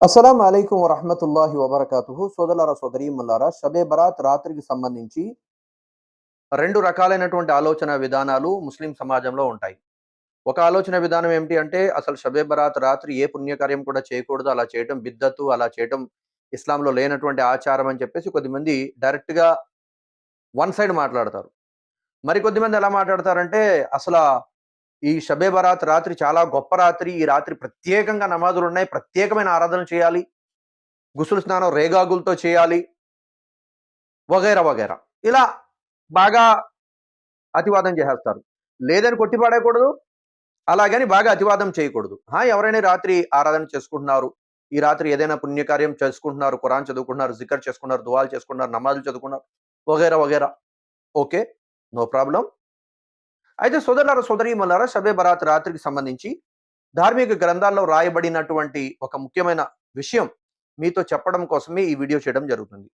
అస్సలం అయికం వరహమతుల్లాహి వబర్కాతు సోదరులారా సోదరీముల్లారా షబే బరాత్ రాత్రికి సంబంధించి రెండు రకాలైనటువంటి ఆలోచన విధానాలు ముస్లిం సమాజంలో ఉంటాయి. ఒక ఆలోచన విధానం ఏమిటి అంటే అసలు షబే బరాత్ రాత్రి ఏ పుణ్యకార్యం కూడా చేయకూడదు అలా చేయటం బిద్దత్తు అలా చేయటం ఇస్లాంలో లేనటువంటి ఆచారం అని చెప్పేసి కొద్దిమంది డైరెక్ట్గా వన్ సైడ్ మాట్లాడతారు. మరి కొద్దిమంది ఎలా మాట్లాడతారంటే అసలు ఈ షబే బరాత్ రాత్రి చాలా గొప్ప రాత్రి. ఈ రాత్రి ప్రత్యేకంగా నమాజులు ఉన్నాయి ప్రత్యేకమైన ఆరాధన చేయాలి. గుసులు స్నానం రేగాగులతో చేయాలి. వగైరా వగైరా. ఇలా బాగా అతివాదం చేసేస్తారు. లేదని కొట్టిపాడేయకూడదు అలాగని బాగా అతివాదం చేయకూడదు. హా ఎవరైనా రాత్రి ఆరాధన చేసుకుంటున్నారు ఈ రాత్రి ఏదైనా పుణ్యకార్యం చేసుకుంటున్నారు ఖురాన్ చదువుకుంటున్నారు జికర్ చేసుకున్నారు దువాలు చేసుకున్నారు నమాజులు చదువుకున్నారు వగైరా వగైరా. Okay no problem. అయితే సోదరులార సోదరీమలారా షబే బరాత్ రాత్రికి సంబంధించి ధార్మిక గ్రంథాల్లో రాయబడినటువంటి ఒక ముఖ్యమైన విషయం మీతో చెప్పడం కోసమే ఈ వీడియో చేయడం జరుగుతుంది.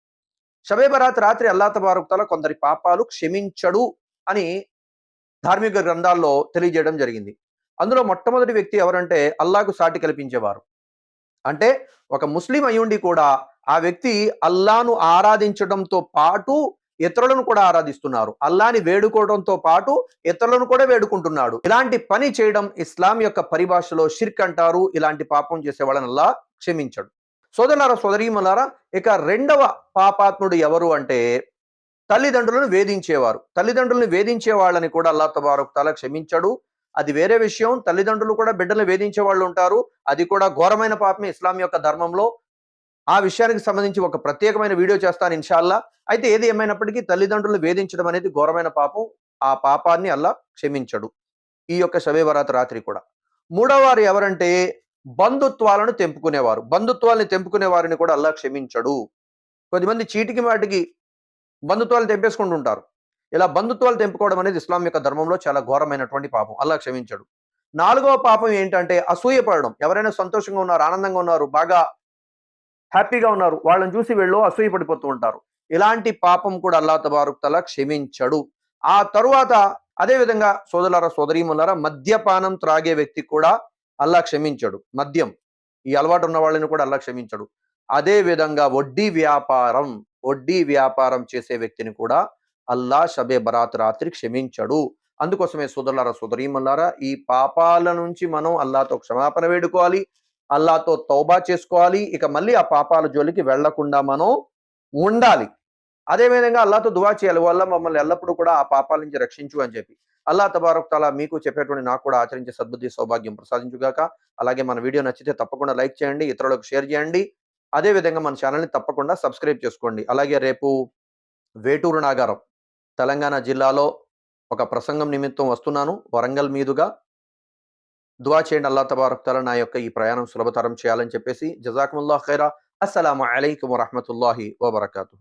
షబే బరాత్ రాత్రి అల్లాతబారుక్తల కొందరి పాపాలు క్షమించడు అని ధార్మిక గ్రంథాల్లో తెలియజేయడం జరిగింది. అందులో మొట్టమొదటి వ్యక్తి ఎవరంటే అల్లాకు సాటి కల్పించేవారు. అంటే ఒక ముస్లిం అయ్యుండి కూడా ఆ వ్యక్తి అల్లాను ఆరాధించడంతో పాటు ఇతరులను కూడా ఆరాధిస్తున్నారు. అల్లాని వేడుకోవడంతో పాటు ఇతరులను కూడా వేడుకుంటున్నాడు. ఇలాంటి పని చేయడం ఇస్లాం యొక్క పరిభాషలో షిర్క్ అంటారు. ఇలాంటి పాపం చేసే వాళ్ళని అల్లా క్షమించడు. సోదరులారా సోదరీమలారా ఇక రెండవ పాపాత్ముడు ఎవరు అంటే తల్లిదండ్రులను వేధించేవారు. తల్లిదండ్రులను వేధించే వాళ్ళని కూడా అల్లా తబారక్ తాలా క్షమించడు. అది వేరే విషయం. తల్లిదండ్రులు కూడా బిడ్డలు వేధించే వాళ్ళు ఉంటారు. అది కూడా ఘోరమైన పాపమే ఇస్లాం యొక్క ధర్మంలో. ఆ విషయానికి సంబంధించి ఒక ప్రత్యేకమైన వీడియో చేస్తాను ఇన్షాల్లా. అయితే ఏది ఏమైనప్పటికీ తల్లిదండ్రులు వేధించడం అనేది ఘోరమైన పాపం. ఆ పాపాన్ని అల్లా క్షమించడు. ఈ యొక్క శవేవరాత రాత్రి కూడా. మూడవ వారు ఎవరంటే బంధుత్వాలను తెంపుకునేవారు. బంధుత్వాలను తెంపుకునే వారిని కూడా అల్లా క్షమించడు. కొద్దిమంది చీటికి వాటికి బంధుత్వాలు తెంపేసుకుంటుంటారు. ఇలా బంధుత్వాలు తెంపుకోవడం అనేది ఇస్లాం యొక్క ధర్మంలో చాలా ఘోరమైనటువంటి పాపం. అల్లా క్షమించడు. నాలుగవ పాపం ఏంటంటే అసూయపడడం. ఎవరైనా సంతోషంగా ఉన్నారు ఆనందంగా ఉన్నారు బాగా హ్యాపీగా ఉన్నారు. వాళ్ళని చూసి వీళ్ళు అసూయ పడిపోతూ ఉంటారు. ఇలాంటి పాపం కూడా అల్లా తబారుక్తల క్షమించడు. ఆ తరువాత అదే విధంగా సోదరులారా సోదరీములారా మద్యపానం త్రాగే వ్యక్తి కూడా అల్లా క్షమించడు. మద్యం. ఈ అలవాటు ఉన్న వాళ్ళని కూడా అల్లా క్షమించడు. అదే విధంగా వడ్డీ వ్యాపారం వడ్డీ వ్యాపారం చేసే వ్యక్తిని కూడా అల్లా షబే బరాత్ రాత్రి క్షమించడు. అందుకోసమే సోదరులారా సోదరీమల్లారా ఈ పాపాల నుంచి మనం అల్లాతో క్షమాపణ వేడుకోవాలి. అల్లాతో తౌబా చేసుకోవాలి. ఇక మళ్ళీ ఆ పాపాల జోలికి వెళ్ళకుండా మనం ఉండాలి. అదేవిధంగా అల్లాతో దువా చేయాలి. వల్ల మమ్మల్ని ఎల్లప్పుడూ కూడా ఆ పాపాల నుంచి రక్షించు అని చెప్పి. అల్లా తబారక్ తాలా మీకు చెప్పేటువంటి నాకు కూడా ఆచరించే సద్బుద్ధి సౌభాగ్యం ప్రసాదించుగాక. అలాగే మన వీడియో నచ్చితే తప్పకుండా లైక్ చేయండి ఇతరులకు షేర్ చేయండి. అదేవిధంగా మన ఛానల్ని తప్పకుండా సబ్స్క్రైబ్ చేసుకోండి. అలాగే రేపు వేటూరు నాగారం తెలంగాణ జిల్లాలో ఒక ప్రసంగం నిమిత్తం వస్తున్నాను. వరంగల్ మీదుగా దువా చేయండి అల్లా తబారక్తాల నా యొక్క ఈ ప్రయాణం సులభతరం చేయాలని చెప్పేసి జజాకుముల్లా ఖైరా. అస్సలం అయికం వరహమతుల్లాహి వబర్కాతు